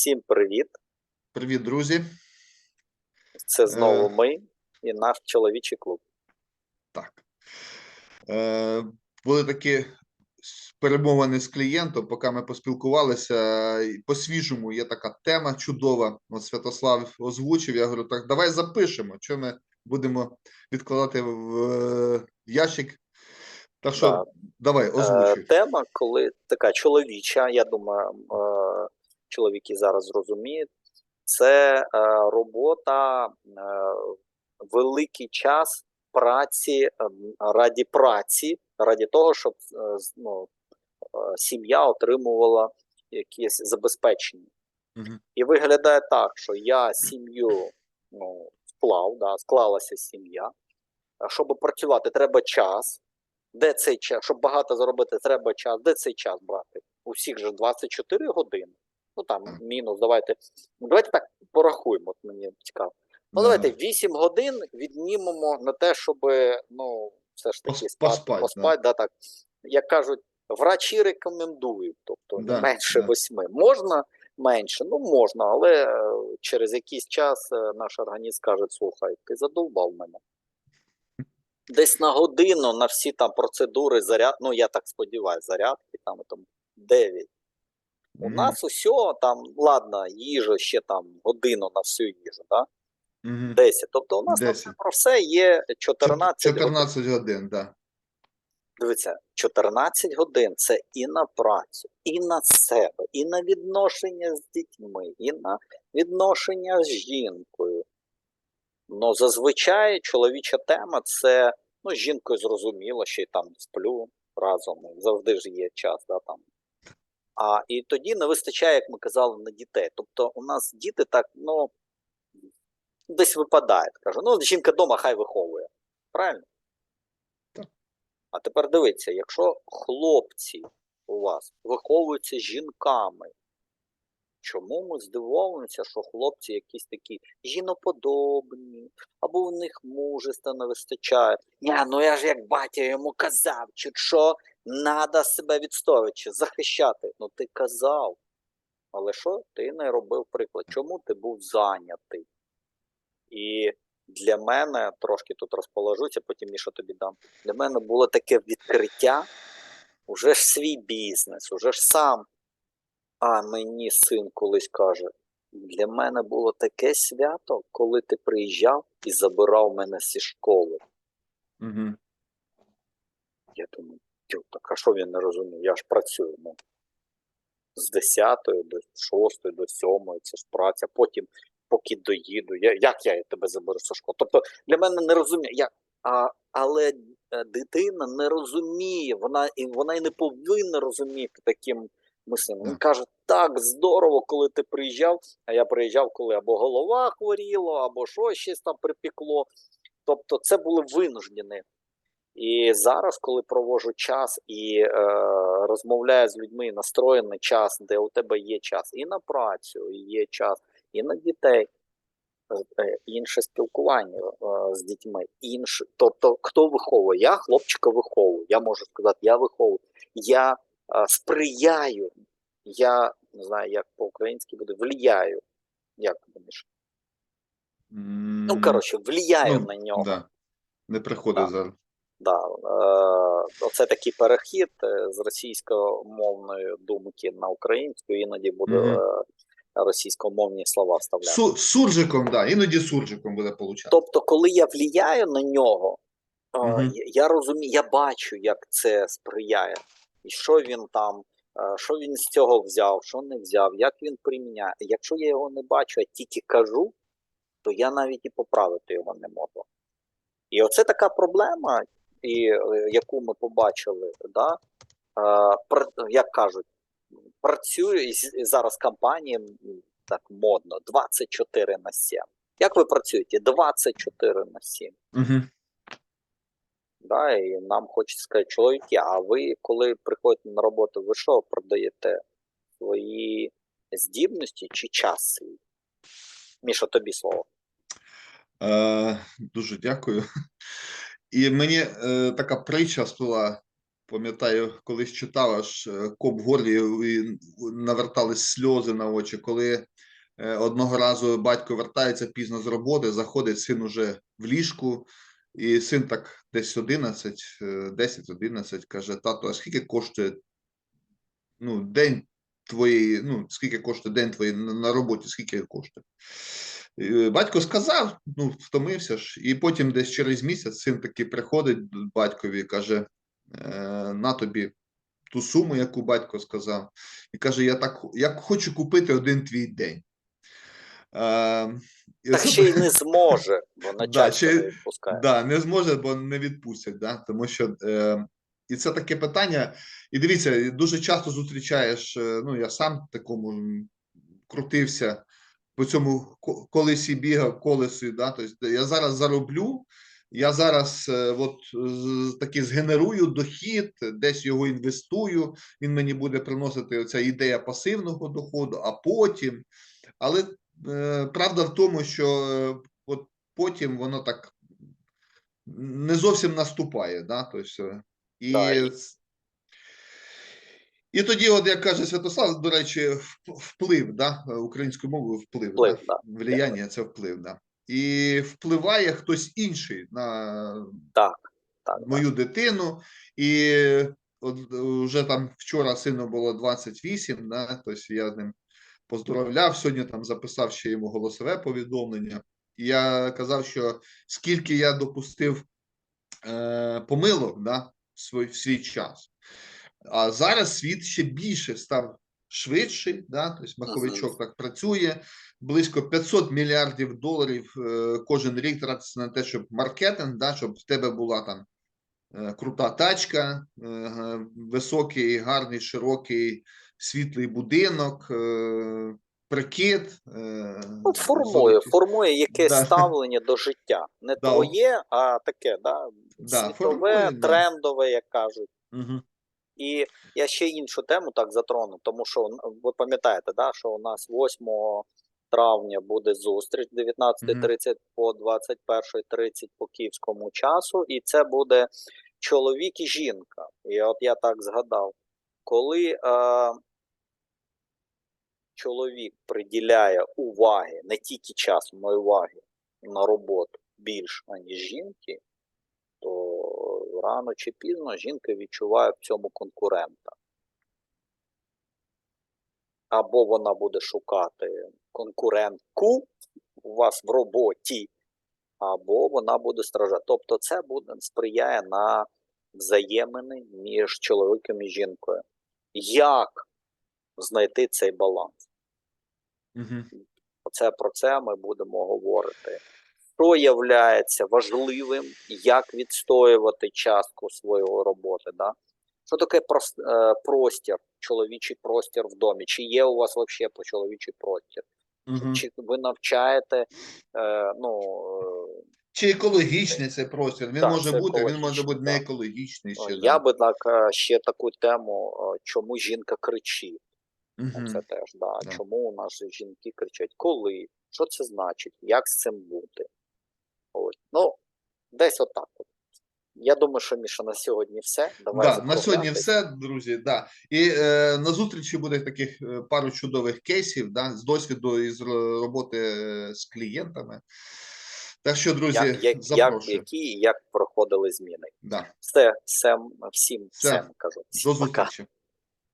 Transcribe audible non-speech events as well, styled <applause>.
Всім привіт! Привіт, друзі. Це знову Е. ми і наш чоловічий клуб. Так. Е, були такі перемовини з клієнтом, поки ми поспілкувалися. По-свіжому є така тема чудова. От Святослав озвучив. Я говорю, так, давай запишемо, що ми будемо відкладати в е, ящик. Так що, Да. давай, Е, озвучуй. Тема, коли така чоловіча, я думаю, е, чоловіки зараз зрозуміють, це е, робота, е, великий час праці е, раді праці, раді того, щоб е, ну, сім'я отримувала якісь забезпечення. Мгм. І виглядає так, що я сім'ю ну, склав, да, склалася сім'я. Щоб працювати, треба час. Де цей час? Щоб багато заробити, треба час. Де цей час брати? У всіх же 24 години. Ну там мінус, давайте. Давайте так порахуємо, от мені цікаво. Ну, Да. давайте 8 годин віднімемо на те, щоб ну, все ж таки спати, поспать, поспати, да. так. Як кажуть, врачі рекомендують, тобто Да, менше да. 8. Можна менше, ну можна, але е, через якийсь час е, наш організм скаже: слухай, ти задовбав мене. Десь на годину на всі там процедури заряд, ну я так сподіваюся, зарядки там, там 9. У Мгм. нас усього там, ладно, їжа ще там годину на всю їжу, да? Мгм. 10. Тобто у нас на 10. все про все є 14 годин. 14 годин, так. Дивіться, 14 годин це і на працю, і на себе, і на відношення з дітьми, і на відношення з жінкою. Ну, зазвичай чоловіча тема це ну, з жінкою зрозуміло, ще й там сплю разом, завжди ж є час, да, там. А і тоді не вистачає, як ми казали, на дітей. Тобто у нас діти так, ну, десь випадають. Кажу, ну, жінка вдома хай виховує. Правильно? Так. А тепер дивіться, якщо хлопці у вас виховуються жінками, чому ми здивовуємося, що хлопці якісь такі жіноподобні, або в них мужества не вистачає. Ня, ну я ж як батя йому казав, чи що треба себе відстоювати, захищати. Ну ти казав. Але що ти не робив приклад? Чому ти був зайнятий? І для мене трошки тут розположуся, потім Міша тобі дам. Для мене було таке відкриття, уже ж свій бізнес, уже ж сам. А мені син колись каже: для мене було таке свято, коли ти приїжджав і забирав мене зі школи. Угу. Я думаю, тю, так а що він не розуміє? Я ж працюю. Ну, з 10 до 6, до 7, це ж праця, потім, поки доїду, я, як я тебе заберу зі школи? Тобто для мене не розуміє, як, а, але е, дитина не розуміє, вона і вона і не повинна розуміти таким мисленням. Він каже, так здорово, коли ти приїжджав, а я приїжджав, коли або голова хворіла, або що щось там припекло. Тобто це були винуждені. І зараз, коли проводжу час і е, розмовляю з людьми, настроєний час, де у тебе є час і на працю, і є час, і на дітей, е, інше спілкування е, з дітьми, інше. Тобто, хто виховує? Я хлопчика виховую. Я можу сказати, я виховую. Я е, сприяю, я не знаю, як по-українськи буде, влияю. Як ти думаєш? Ну, коротше, влияю ну, на нього. Да. Не приходить зараз. Да, е, оце такий перехід е, з російськомовної думки на українську, іноді буде Мгм. е, російськомовні слова вставляти. Су, суржиком, да, іноді суржиком буде получати. Тобто, коли я влияю на нього, е, Мгм. я, я розумію, я бачу, як це сприяє, і що він там, що він з цього взяв, що не взяв, як він приміняє. Якщо я його не бачу, а тільки кажу, то я навіть і поправити його не можу. І оце така проблема, і, е, яку ми побачили, да? е, як кажуть, працює і зараз компанії так модно 24 на 7. Як ви працюєте? 24 на 7. Угу. Да? І нам хочеться сказати, чоловіки, а ви, коли приходите на роботу, ви що продаєте свої здібності чи час свій? Міша, тобі слово. Е, дуже дякую. І мені е, така притча сплила пам'ятаю, колись читав, аж е, коп горлі і навертались сльози на очі, коли е, одного разу батько вертається пізно з роботи, заходить син уже в ліжку, і син так десь 11, е, 10-11, каже: тато, а скільки коштує ну, день твоєї, ну, скільки коштує день твоєї на роботі, скільки коштує? І Батько сказав, ну, втомився ж, і потім десь через місяць син таки приходить до батькові і каже: е, на тобі ту суму, яку батько сказав, і каже: Я так я хочу купити один твій день. Е, і Так ще й не <laughs> зможе, бо начальство ще не відпускає. Да, не зможе, бо не відпустять. Да? Тому що е, і це таке питання. І дивіться, дуже часто зустрічаєш. е, Ну, я сам такому крутився по цьому ко- колесі бігав, колесі. Да? Тобто я зараз зароблю. Я зараз е, от таки згенерую дохід, десь його інвестую. Він мені буде приносити оця ідея пасивного доходу, а потім. Але е, правда в тому, що е, от потім воно так не зовсім наступає. Да? Тобто, і, Да, і- тоді, от як каже Святослав, до речі, вплив, да? українською мовою вплив, Вплив, да? да. влияння це вплив. Да? І впливає хтось інший на Так, так. мою дитину, і от вже там вчора сину було 28, да, тобто я з ним поздоровляв. Сьогодні там записав ще йому голосове повідомлення. І я казав, що скільки я допустив е, помилок да, в свій, в свій час. А зараз світ ще більше став швидший, да, тобто маховичок так працює. Близько 500 мільярдів доларів е, кожен рік тратиться на те, щоб маркетинг, да, щоб в тебе була там е, крута тачка, е, високий, гарний, широкий, світлий будинок, прикид. От формує, формує якесь Да. ставлення до життя. Не Да, твоє, а таке, да, Да, світове, формує, да. трендове, як кажуть. Мгм. І я ще іншу тему так затрону, тому що ви пам'ятаєте, да, що у нас 8 травня буде зустріч 19.30 по 21.30 по київському часу, і це буде чоловік і жінка. І от я так згадав, коли е, чоловік приділяє уваги, не тільки часу, але й уваги на роботу більш, аніж жінки, рано чи пізно жінка відчуває в цьому конкурента. Або вона буде шукати конкурентку у вас в роботі, або вона буде страждати. Тобто це буде сприяє на взаємини між чоловіком і жінкою. Як знайти цей баланс? Мгм. Оце про це ми будемо говорити. Що являється важливим, як відстоювати частку своєї роботи. Да? Що таке е, простір, чоловічий простір в домі? Чи є у вас взагалі по чоловічий простір? Мгм. Чи ви навчаєте? Е, ну, е, Чи екологічний цей простір? Він Так, може бути, він може бути не екологічний ще. я би так е, ще таку тему, е, чому жінка кричить. Мгм. Це теж, да. Да. Чому у нас жінки кричать? Коли? Що це значить? Як з цим бути? Ну, десь отак. От. Я думаю, що Міша на сьогодні все. Давай Да, на сьогодні все, друзі. Да. І е, на зустрічі буде таких е, пару чудових кейсів да, з досвіду і з роботи е, з клієнтами. Так що, друзі, Як, як, як, які і як проходили зміни. Да. Все, всем, всім, всем кажу. До Пока. зустрічі.